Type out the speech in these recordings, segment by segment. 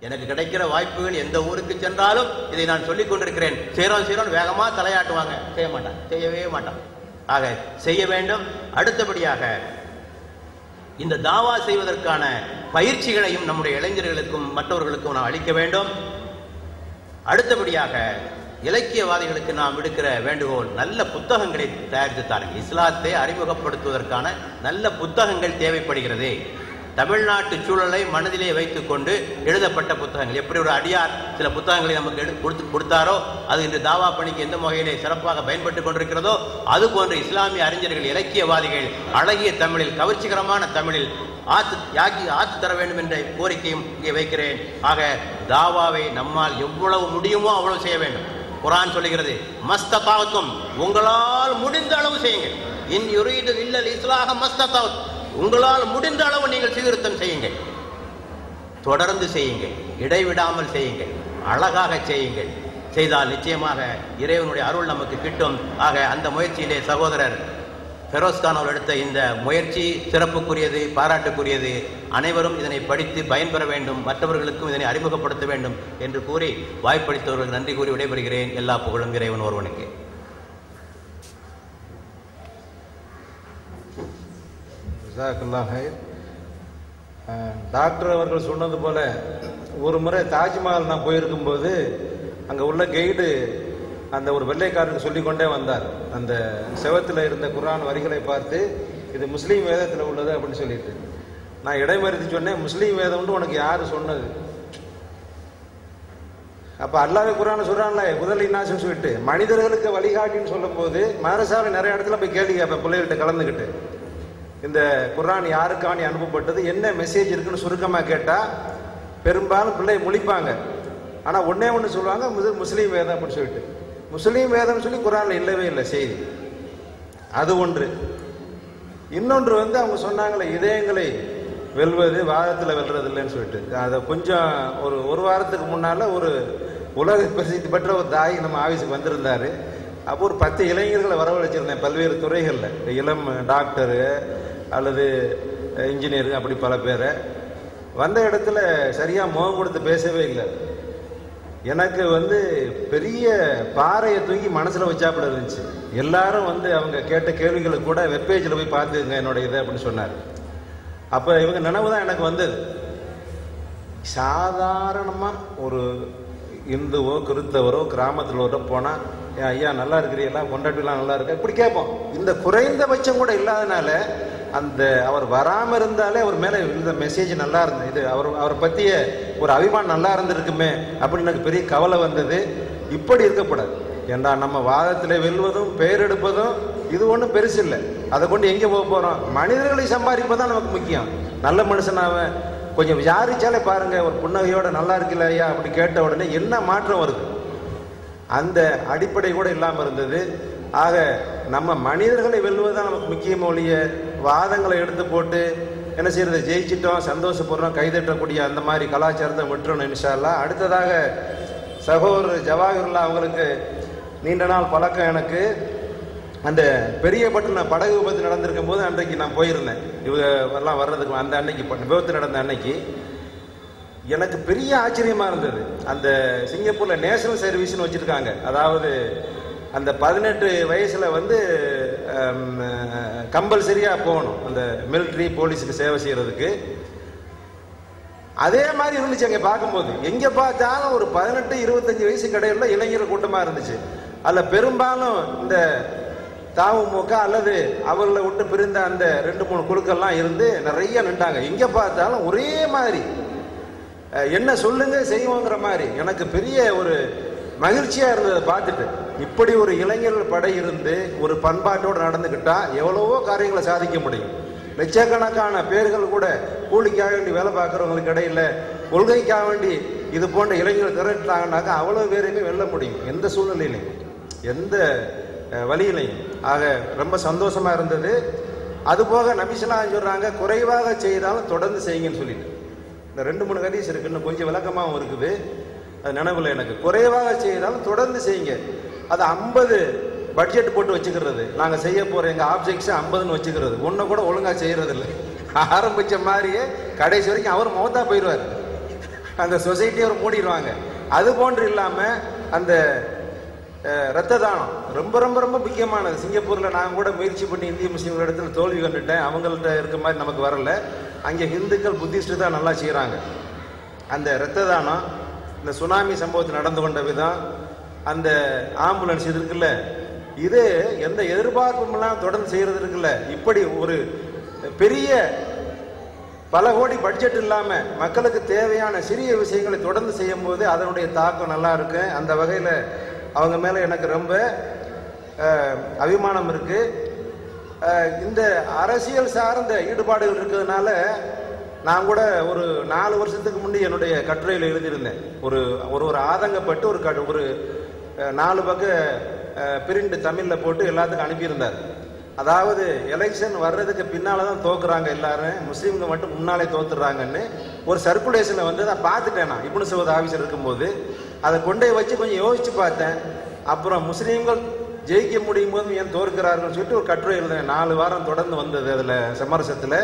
எனக்கு கிடைக்கிற வாய்ப்புகள் எந்த ஊருக்கு சென்றாலும் இதை நான் சொல்லிக் கொண்டிருக்கிறேன். செய்றோம் செய்றோம் வேகமா தலையாட்டுவாங்க. செய்ய மாட்டான். செய்யவே மாட்டான். ஆக செய்ய வேண்டும். அடுத்தபடியாக இந்த தாவா செய்வதற்கான பயிற்சிகளையும் நம்முடைய இளைஞர்களுக்கும் மற்றவர்களுக்கும் நாம் அளிக்க வேண்டும். அடுத்தபடியாக இலக்கியவாதிகளுக்கு நாம் விடுக்கிற வேண்டுகோள் நல்ல புத்தகங்களை தயாரித்து தாருங்கள். இஸ்லாத்தை அறிமுகப்படுத்துவதற்கான நல்ல புத்தகங்கள் தேவைப்படுகிறது. தமிழ்நாட்டு சூழலை மனதிலே வைத்துக்கொண்டு எழுதப்பட்ட புத்தகங்கள். எப்படி ஒரு அடியார் சில புத்தகங்களை நமக்கு எடு கொடுத்து கொடுத்தாரோ அது இன்று தாவா பணிக்கு எந்த வகையிலே சிறப்பாக பயன்பட்டு கொண்டிருக்கிறதோ அது போன்ற இஸ்லாமிய அறிஞர்கள் இலக்கியவாதிகள் அழகிய தமிழில் கவர்ச்சிகரமான தமிழில் ஆத்து யாக்கி ஆத்து தர வேண்டும் என்ற கோரிக்கையும் இங்கே வைக்கிறேன். ஆக தாவாவை நம்மால் எவ்வளவு முடியுமோ அவ்வளவு செய்ய வேண்டும். குரான் சொல்லுகிறது மஸ்ததாவத்தும் உங்களால் முடிந்த அளவு செய்யுங்கள். இன் யுரீது இல்லல் இஸ்லாக மஸ்ததாவத். உங்களால் முடிந்த அளவு நீங்கள் சீர்திருத்தம் செய்யுங்கள். தொடர்ந்து செய்யுங்கள். இடைவிடாமல் செய்யுங்கள். அழகாக செய்யுங்கள். செய்தால் நிச்சயமாக இறைவனுடைய அருள் நமக்கு கிட்டும். ஆக அந்த முயற்சியிலே சகோதரர் ஃபெரோஸ்கான் அவர் எடுத்த இந்த முயற்சி சிறப்புக்குரியது பாராட்டுக்குரியது. அனைவரும் இதனை படித்து பயன்பெற வேண்டும். மற்றவர்களுக்கும் இதனை அறிமுகப்படுத்த வேண்டும் என்று கூறி வாய்ப்பளித்தவர்களுக்கு நன்றி கூறி விடைபெறுகிறேன். எல்லா புகழும் இறைவன் ஒருவனுக்கு. ஜசாக்கல்லா ஹைர் டாக்டர் அவர்கள் சொன்னது போல ஒரு முறை தாஜ்மஹால் நான் போயிருக்கும்போது அங்கே உள்ள கைடு அந்த ஒரு வெள்ளைக்காரருக்கு சொல்லிக்கொண்டே வந்தார். அந்த செவத்தில் இருந்த குரான் வரிகளை பார்த்து இது முஸ்லீம் வேதத்தில் உள்ளது அப்படின்னு சொல்லிட்டு. நான் இடைமறித்து சொன்னேன் முஸ்லீம் வேதம்னு உனக்கு யார் சொன்னது? அப்போ அல்லாஹ் குரான் சொல்கிறான்ல முதல் இன்னாசம் சொல்லிட்டு. மனிதர்களுக்கு வழிகாட்டின்னு சொல்லும்போது மதரசாவில் நிறைய இடத்துல போய் கேள்வி கேட்பேன் பிள்ளைகள்கிட்ட கலந்துக்கிட்டு. இந்த குர்ஆன் யாருக்கானி அனுப்பப்பட்டது? என்ன மெசேஜ் இருக்குன்னு சுருக்கமாக கேட்டால் பெரும்பாலும் பிள்ளை முழிப்பாங்க. ஆனால் ஒன்றே ஒன்று சொல்லுவாங்க முது முஸ்லீம் வேதம் அப்படின்னு சொல்லிட்டு. முஸ்லீம் வேதம்னு சொல்லி குரானில் இல்லவே இல்லை செய்தி. அது ஒன்று. இன்னொன்று வந்து அவங்க சொன்னாங்களே இதயங்களை வெல்வது வாதத்தில் வெல்றது இல்லைன்னு சொல்லிட்டு. அதை கொஞ்சம் ஒரு ஒரு வாரத்துக்கு முன்னால் ஒரு உலக பிரசித்தி பெற்ற ஒரு தாய் நம்ம ஆஃபீஸுக்கு வந்திருந்தாரு. அப்போ ஒரு பத்து இளைஞர்களை வரவழைச்சிருந்தேன் பல்வேறு துறைகளில். இளம் டாக்டரு அல்லது இன்ஜினியரு அப்படி பல பேரை. வந்த இடத்துல சரியாக முகம் கொடுத்து பேசவே இல்லை. எனக்கு வந்து பெரிய பாறையை தூக்கி மனசில் வச்சாப்பிட இருந்துச்சு. எல்லாரும் வந்து அவங்க கேட்ட கேள்விகளுக்கு கூட வெப்பேஜில் போய் பார்த்துங்க என்னோட இதை அப்படின்னு சொன்னார். அப்போ இவங்க நினைவு தான் எனக்கு வந்தது. சாதாரணமாக ஒரு இந்துவோ கிறிஸ்தவரோ கிராமத்தில் ஒரு போனால் "ஏன் ஐயா நல்லா இருக்கிறீங்களா? கொண்டாட்டிலாம் நல்லா இருக்கா? இப்படி கேட்போம். இந்த குறைந்தபட்சம் கூட இல்லாதனால அந்த அவர் வராமல் இருந்தாலே அவர் மேலே இந்த மெசேஜ் நல்லா இருந்தது. இது அவர் அவரை பற்றிய ஒரு அபிமானம் நல்லா இருந்திருக்குமே அப்படின்னு எனக்கு பெரிய கவலை வந்தது. இப்படி இருக்கக்கூடாது ஏண்டா நம்ம வாதத்தில் வெல்வதும் பெயர் எடுப்பதும் இது ஒன்றும் பெருசு இல்லை. அதை கொண்டு எங்கே போக போகிறோம் மனிதர்களை சம்பாதிப்பது நமக்கு முக்கியம். நல்ல மனுஷனாக கொஞ்சம் விசாரிச்சாலே பாருங்கள் ஒரு புன்னகையோட நல்லா இருக்குல்ல ஐயா அப்படி கேட்ட உடனே என்ன மாற்றம் வருது? அந்த அடிப்படை கூட இல்லாமல் இருந்தது. ஆக நம்ம மனிதர்களை வெல்வதுதான் நமக்கு முக்கியமொழிய வாதங்களை எடுத்து போட்டு என்ன செய்யறது ஜெயிச்சிட்டோம் சந்தோஷப்படுறோம் கைதட்டக்கூடிய அந்த மாதிரி கலாச்சாரத்தை விட்டுறணும் இன்ஷா அடுத்ததாக சகோதரர் ஜவாஹிருல்லா அவங்களுக்கு நீண்ட நாள் பழக்கம் எனக்கு. அந்த பெரிய பட்டின படகு விபத்து நடந்திருக்கும் போது அன்றைக்கு நான் போயிருந்தேன். இவங்க எல்லாம் வர்றதுக்கு அந்த அன்னைக்கு விபத்து நடந்த அன்னைக்கு. எனக்கு பெரிய ஆச்சரியமாக இருந்தது. அந்த சிங்கப்பூரில் நேஷனல் சர்வீஸ்னு வச்சுருக்காங்க. அதாவது அந்த பதினெட்டு வயசில் வந்து கம்பல்சரியாக போகணும். அந்த மிலிட்ரி போலீஸுக்கு சேவை செய்கிறதுக்கு அதே மாதிரி இருந்துச்சு அங்கே பார்க்கும்போது. எங்கே பார்த்தாலும் ஒரு பதினெட்டு இருபத்தஞ்சு வயசு கடையில் இளைஞர் கூட்டமாக இருந்துச்சு. அதில் பெரும்பாலும் இந்த தாமுமுக அல்லது அவர்களை விட்டு பிரிந்த அந்த ரெண்டு மூணு குழுக்கள்லாம் இருந்து நிறைய நின்றாங்க. எங்கே பார்த்தாலும் ஒரே மாதிரி. என்ன சொல்லுங்க செய்வோங்கிற மாதிரி. எனக்கு பெரிய ஒரு மகிழ்ச்சியாக இருந்ததை பார்த்துட்டு. இப்படி ஒரு இளைஞர்கள் படை இருந்து ஒரு பண்பாட்டோடு நடந்துக்கிட்டா எவ்வளவோ காரியங்களை சாதிக்க முடியும். லட்சக்கணக்கான பேர்கள் கூட கூலிக்காக வேண்டி வேலை பார்க்குறவங்களுக்கு இடையில கொள்கைக்காக வேண்டி இது போன்ற இளைஞர்கள் திரட்டாங்கனாக்கா அவ்வளோ பேரையுமே வெல்ல முடியும். எந்த சூழ்நிலையிலையும். எந்த வழியிலையும். ஆக ரொம்ப சந்தோஷமாக இருந்தது. அதுபோக நபிசலாம் சொல்கிறாங்க குறைவாக செய்தாலும் தொடர்ந்து செய்யுங்கன்னு சொல்லிட்டு. இந்த ரெண்டு மூணு கதீஸ் இருக்குன்னு கொஞ்சம் விளக்கமாகவும் இருக்குது. அது நினைவில் எனக்கு. குறைவாக செய்தாலும் தொடர்ந்து செய்யுங்க. அது ஐம்பது பட்ஜெட் போட்டு வச்சுக்கிறது. நாங்கள் செய்ய போகிற எங்கள் ஆப்ஜெக்ட்ஸை ஐம்பதுன்னு வச்சுக்கிறது. ஒன்றை கூட ஒழுங்காக செய்கிறது இல்லை ஆரம்பித்த மாதிரியே கடைசி வரைக்கும் அவர் மௌத்தா போயிடுவார். அந்த சொசைட்டியை அவர் மூடிடுவாங்க. அது போன்று இல்லாமல் அந்த ரத்த தானம் ரொம்ப ரொம்ப ரொம்ப முக்கியமானது. சிங்கப்பூரில் நான் கூட முயற்சி பண்ணி இந்திய முஸ்லீம்கள் இடத்துல தோல்வி கண்டுட்டேன். அவங்கள்ட்ட இருக்க மாதிரி நமக்கு வரல. அங்கே ஹிந்துக்கள் புத்திஸ்ட் தான் நல்லா செய்கிறாங்க அந்த ரத்த தானம் இந்த சுனாமி சம்பவத்தில் நடந்து கொண்ட விதம் அந்த ஆம்புலன்ஸ் இது இருக்குல்ல இது எந்த எதிர்பார்ப்புமெல்லாம் தொடர்ந்து செய்கிறது இருக்குல்ல இப்படி ஒரு பெரிய பல கோடி பட்ஜெட் இல்லாமல் மக்களுக்கு தேவையான சிறிய விஷயங்களை தொடர்ந்து செய்யும் போது அதனுடைய தாக்கம் நல்லா இருக்கு. அந்த வகையில் அவங்க மேலே எனக்கு ரொம்ப அபிமானம் இருக்குது இந்த அரசியல் சார்ந்த ஈடுபாடுகள் இருக்கிறதுனால நான் கூட ஒரு நாலு வருஷத்துக்கு முன்னே என்னுடைய கட்டுரையில் எழுதியிருந்தேன். ஒரு ஒரு ஒரு ஆதங்கப்பட்டு ஒரு கடு ஒரு நாலு பக்க பிரிண்ட் தமிழில் போட்டு எல்லாத்துக்கும் அனுப்பியிருந்தார். அதாவது எலெக்ஷன் வர்றதுக்கு பின்னால் தான் தோக்குறாங்க எல்லாரும். முஸ்லீம்கள் மட்டும் முன்னாலே தோத்துறாங்கன்னு ஒரு சர்க்குலேஷனை வந்து நான் பார்த்துட்டேன் நான். இப்னு சவுத் ஆஃபீஸர் இருக்கும்போது அதை கொண்டே வச்சு கொஞ்சம் யோசித்து பார்த்தேன். அப்புறம் முஸ்லீம்கள் ஜெயிக்க முடியும் போது ஏன் தோற்கிறார்கள் சொல்லிட்டு ஒரு கட்டுரை எழுதினேன். நாலு வாரம் தொடர்ந்து வந்தது அதில் சமரசத்தில்.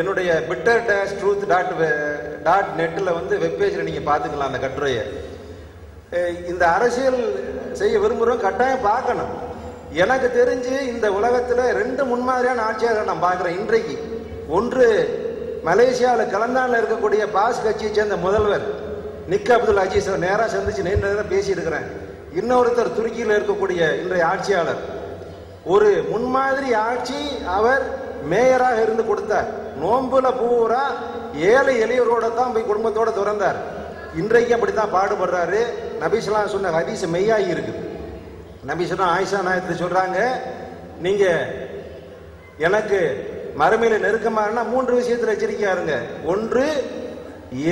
என்னுடைய bitter dash truth dot dot நெட்டில் வந்து வெப்பேஜில் நீங்கள் பார்த்துக்கலாம் அந்த கட்டுரையை. இந்த அரசியல் செய்ய விரும்புகிறோம் கட்டாயம் பார்க்கணும். எனக்கு தெரிஞ்சு இந்த உலகத்தில் ரெண்டு முன்மாதிரியான ஆட்சியாளர் நான் பார்க்குறேன் இன்றைக்கு. ஒன்று மலேசியாவில் கலந்தானில் இருக்கக்கூடிய பாஸ் கட்சியை சேர்ந்த முதல்வர் நிக் அப்துல் அஜீஸ் நேராக சந்திச்சு நீண்ட நேரம் பேசியிருக்கிறேன். இன்னொருத்தர் துருக்கியில் இருக்கக்கூடிய இன்றைய ஆட்சியாளர். ஒரு முன்மாதிரி ஆட்சி அவர் மேயராக இருந்து கொடுத்தார் நோம்புல பூரா ஏழை எளியவரோட தான் போய் குடும்பத்தோட திறந்தார். இன்றைக்கு அப்படித்தான் பாடுபடுறாரு. நபிஸ்லாம் சொன்ன ஹதீஸ் மெய்யாகி இருக்குது. நபிஸ்லாம் ஆயிஷா நாயத்தை சொல்றாங்க நீங்க எனக்கு மறுமையில நெருக்கமாக மூன்று விஷயத்துல எச்சரிக்கையா இருங்க. ஒன்று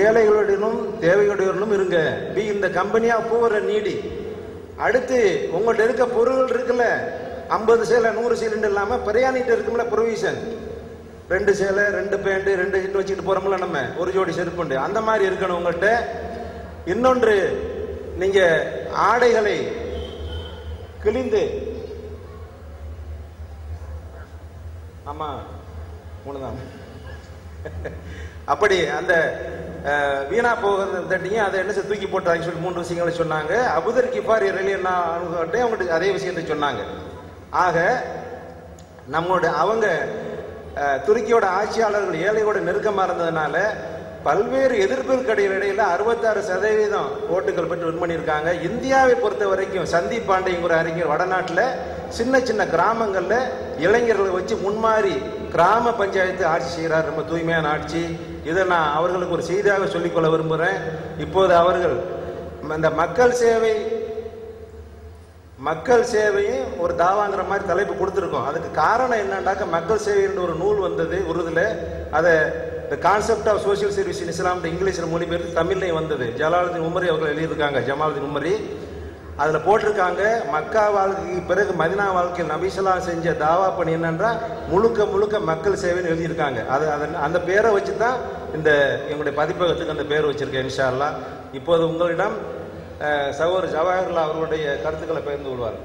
ஏழைகளுடனும் தேவைகளுடனும் இருங்க. பி இந்த கம்பெனியா பூவர நீடி. அடுத்து உங்கள்கிட்ட இருக்க பொருள்கள் இருக்குல்ல ஐம்பது சேலை நூறு சேலைன்னு இல்லாம பிரயாணிட்டு இருக்கும்ல ப்ரொவிஷன். ரெண்டு சேலை ரெண்டு பேண்ட் ரெண்டு ஹிட் வச்சுட்டு போறோம்ல நம்ம. ஒரு ஜோடி செருப்புண்டு அந்த மாதிரி இருக்கணும் உங்கள்கிட்ட இன்னொன்று நீங்க ஆடைகளை கிழிந்து ஆமா மூணுதான். அப்படி அந்த வீணா போகிறது தட்டிங்க அதை என்ன செய்ய தூக்கி போட்டாங்க சொல்லி மூன்று விஷயங்களை சொன்னாங்க. அபுதர் கிஃபார் என்ன அவங்ககிட்ட அதே விஷயத்தை சொன்னாங்க. ஆக நம்மளோட அவங்க துருக்கியோட ஆட்சியாளர்கள் ஏழையோட நெருக்கமாக இருந்ததுனால பல்வேறு எதிர்ப்புகளுக்கு இடையில அறுபத்தாறு சதவீதம் ஓட்டுகள் பெற்று வின் பண்ணியிருக்காங்க. இந்தியாவை பொறுத்த வரைக்கும் சந்தீப் பாண்டேங்கிற அறிஞர் வடநாட்டில் சின்ன சின்ன கிராமங்களில் இளைஞர்களை வச்சு முன்மாறி கிராம பஞ்சாயத்து ஆட்சி செய்கிறார் ரொம்ப தூய்மையான ஆட்சி. இதை நான் அவர்களுக்கு ஒரு செய்தியாக சொல்லிக்கொள்ள விரும்புகிறேன் இப்போது அவர்கள் இந்த மக்கள் சேவை மக்கள் சேவையும் ஒரு தாவாங்கிற மாதிரி தலைப்பு கொடுத்துருக்கோம். அதுக்கு காரணம் என்னன்னாக்க மக்கள் சேவைன்ற ஒரு நூல் வந்தது உருதுல. அதை the concept of social service in Islam இங்கிலீஷில் மொழிபெயர்த்து தமிழ்லையும் வந்தது. ஜலாலுதீன் உமரி அவர்கள் எழுதியிருக்காங்க ஜமாலுதீன் உமரி. அதில் போட்டிருக்காங்க மக்கா வாழ்க்கைக்கு பிறகு மதினா வாழ்க்கையில் நபிசலா செஞ்ச தாவா பணி என்னன்றா முழுக்க முழுக்க மக்கள் சேவைன்னு எழுதியிருக்காங்க. அது அதன் அந்த பேரை வச்சு தான் இந்த எங்களுடைய பதிப்பகத்துக்கு அந்த பேர் வச்சுருக்கேன் இன்ஷா அல்லா இப்போது உங்களிடம் சகோதரர் ஜவாஹர்லா அவர்களுடைய கருத்துக்களை பகிர்ந்து கொள்வார்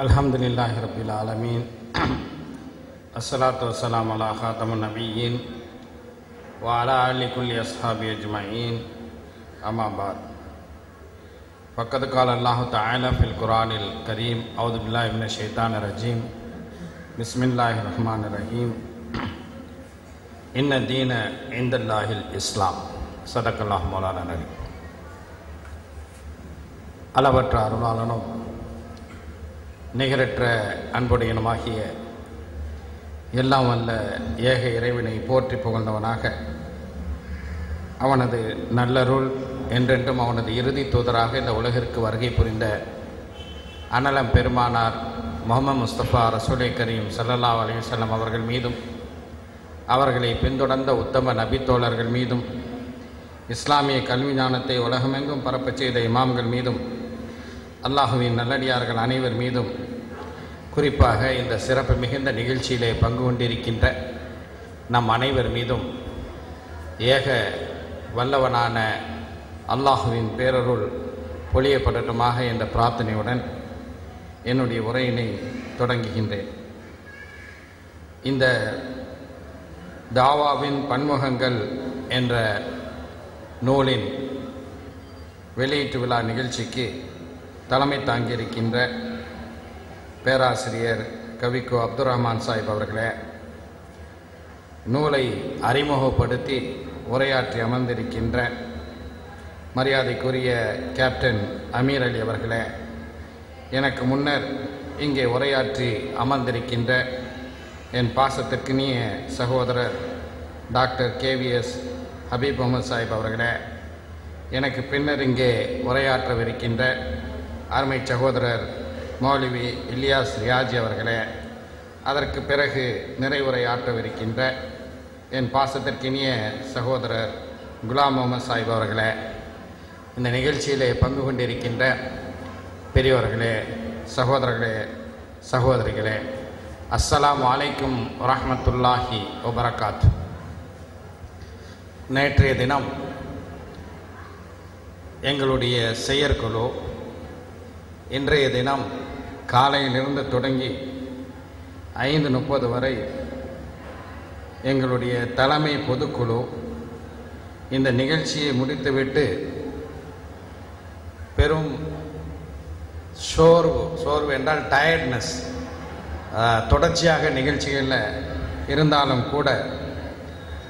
الحمد لله رب العالمين الصلاة والسلام على خاتم النبيين وعلى آل كل أصحابه أجمعين أما بعد فقد قال الله تعالى في القرآن الكريم أعوذ بالله من الشيطان الرجيم بسم الله الرحمن الرحيم إن الدين عند الله الإسلام صدق الله مولانا العليم அளவற்ற அருளாளனும் நிகரற்ற அன்புடையனுமாகிய எல்லாம் வல்ல ஏக இறைவனை போற்றி புகழ்ந்தவனாக அவனது நல்லருள் என்றென்றும் அவனது இறுதி தூதராக இந்த உலகிற்கு வருகை புரிந்த அனலம் பெருமானார் முகமது முஸ்தபா ரசூலை கரீம் சல்லல்லா அலைஹி அவர்கள் மீதும் அவர்களை பின்தொடர்ந்த உத்தம நபித்தோழர்கள் மீதும் இஸ்லாமிய கல்வி ஞானத்தை உலகமெங்கும் பரப்பச் செய்த இமாம்கள் மீதும் அல்லாஹுவின் நல்லடியார்கள் அனைவர் மீதும் குறிப்பாக இந்த சிறப்பு மிகுந்த நிகழ்ச்சியிலே பங்கு கொண்டிருக்கின்ற நம் அனைவர் மீதும் ஏக வல்லவனான அல்லாஹுவின் பேரருள் பொழியப்படட்டுமாக என்ற பிரார்த்தனையுடன் என்னுடைய உரையினை தொடங்குகின்றேன். இந்த தாவாவின் பன்முகங்கள் என்ற நூலின் வெளியீட்டு விழா நிகழ்ச்சிக்கு தலைமை தாங்கியிருக்கின்ற பேராசிரியர் கவிக்கோ அப்துல் ரஹ்மான் சாஹிப் அவர்களே நூலை அறிமுகப்படுத்தி உரையாற்றி அமர்ந்திருக்கின்ற மரியாதைக்குரிய கேப்டன் அமீர் அலி அவர்களே எனக்கு முன்னர் இங்கே உரையாற்றி அமர்ந்திருக்கின்ற என் பாசத்திற்கினிய சகோதரர் டாக்டர் கேவிஎஸ் ஹபீப் முகமது சாஹிப் அவர்களே எனக்கு பின்னர் இங்கே உரையாற்றவிருக்கின்ற அருமை சகோதரர் மௌலிவி இலியாஸ் ரியாஜி அவர்களே அதற்கு பிறகு நிறைவுரையாற்றவிருக்கின்ற என் பாசத்திற்கினிய சகோதரர் குலாம் முகமது சாஹிப் அவர்களே இந்த நிகழ்ச்சியிலே பங்கு கொண்டிருக்கின்ற பெரியவர்களே சகோதரர்களே சகோதரிகளே அஸ்ஸலாம் வலைக்கும் வரஹ்மத்துல்லாஹி ஒபரகாத் நேற்றைய தினம் எங்களுடைய செயற்குழு இன்றைய தினம் காலையிலிருந்து தொடங்கி ஐந்து முப்பது வரை எங்களுடைய தலைமை பொதுக்குழு இந்த நிகழ்ச்சியை முடித்துவிட்டு பெரும் சோர்வு சோர்வு என்றால் டயர்ட்னஸ் தொடர்ச்சியாக நிகழ்ச்சிகளில் இருந்தாலும் கூட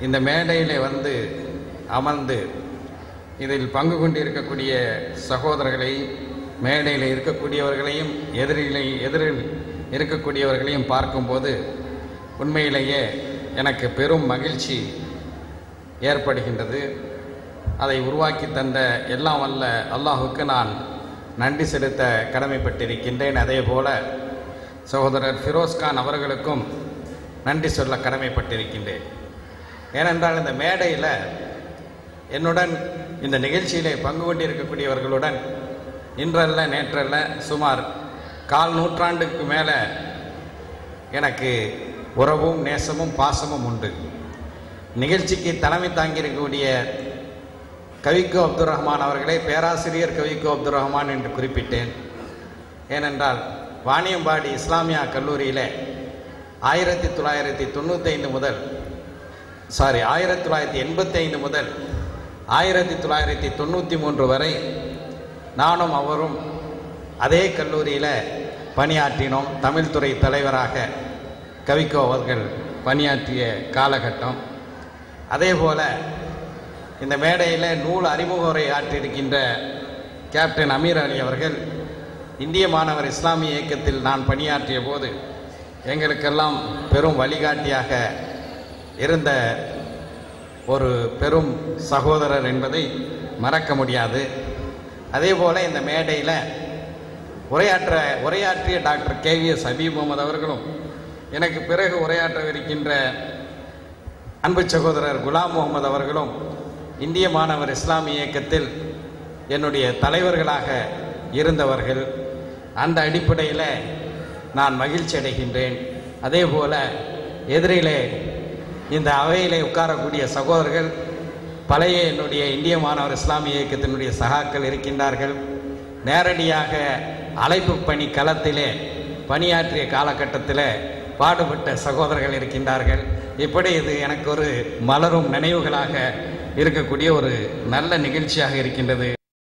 இந்த மேடையில் வந்து அமர்ந்து இதில் பங்கு கொண்டு இருக்கக்கூடிய சகோதரர்களை மேடையில் இருக்கக்கூடியவர்களையும் எதிரிலை எதிரில் இருக்கக்கூடியவர்களையும் பார்க்கும்போது உண்மையிலேயே எனக்கு பெரும் மகிழ்ச்சி ஏற்படுகின்றது. அதை உருவாக்கி தந்த எல்லாம் வல்ல அல்லாஹுக்கு நான் நன்றி செலுத்த கடமைப்பட்டிருக்கின்றேன். அதே போல சகோதரர் ஃபிரோஸ்கான் அவர்களுக்கும் நன்றி சொல்ல கடமைப்பட்டிருக்கின்றேன். ஏனென்றால் இந்த மேடையில் என்னுடன் இந்த நிகழ்ச்சியிலே பங்கு கொண்டிருக்கக்கூடியவர்களுடன் இன்றல்ல நேற்றல்ல சுமார் கால் நூற்றாண்டுக்கு மேலே எனக்கு உறவும் நேசமும் பாசமும் உண்டு. நிகழ்ச்சிக்கு தலைமை தாங்கியிருக்கக்கூடிய கவிக்கோ அப்துல் ரஹ்மான் அவர்களை பேராசிரியர் கவிக்கோ அப்துல் ரஹ்மான் என்று குறிப்பிட்டேன். ஏனென்றால் வாணியம்பாடி இஸ்லாமியா கல்லூரியில் ஆயிரத்தி தொள்ளாயிரத்தி தொண்ணூத்தைந்து முதல் சாரி ஆயிரத்தி தொள்ளாயிரத்தி எண்பத்தைந்து முதல் ஆயிரத்தி தொள்ளாயிரத்தி தொண்ணூற்றி மூன்று வரை நானும் அவரும் அதே கல்லூரியில் பணியாற்றினோம். தமிழ்துறை தலைவராக கவிக்கோ அவர்கள் பணியாற்றிய காலகட்டம். அதே போல் இந்த மேடையில் நூல் அறிமுக உரை ஆற்றியிருக்கின்ற கேப்டன் அமீர் அலி அவர்கள் இந்திய மாணவர் இஸ்லாமிய இயக்கத்தில் நான் பணியாற்றிய போது எங்களுக்கெல்லாம் பெரும் வழிகாட்டியாக இருந்த ஒரு பெரும் சகோதரர் என்பதை மறக்க முடியாது. அதே போல் இந்த மேடையில் உரையாற்ற உரையாற்றிய doctor K V S Habib Muhammad அவர்களும் எனக்கு பிறகு உரையாற்றவிருக்கின்ற அன்பு சகோதரர் குலாம் முகமது அவர்களும் இந்திய மாணவர் இஸ்லாமிய இயக்கத்தில் என்னுடைய தலைவர்களாக இருந்தவர்கள் அந்த அடிப்படையில் நான் மகிழ்ச்சி அடைகின்றேன். அதே போல எதிரிலே இந்த அவையிலே உட்காரக்கூடிய சகோதரர்கள் பழைய என்னுடைய இந்திய மாணவர் இஸ்லாமிய இயக்கத்தினுடைய சகாக்கள் இருக்கின்றார்கள். நேரடியாக அழைப்பு பணி களத்திலே பணியாற்றிய காலகட்டத்தில் பாடுபட்ட சகோதரர்கள் இருக்கின்றார்கள். இப்படி இது எனக்கு ஒரு மலரும் நினைவுகளாக இருக்கக்கூடிய ஒரு நல்ல நிகழ்ச்சியாக இருக்கின்றது.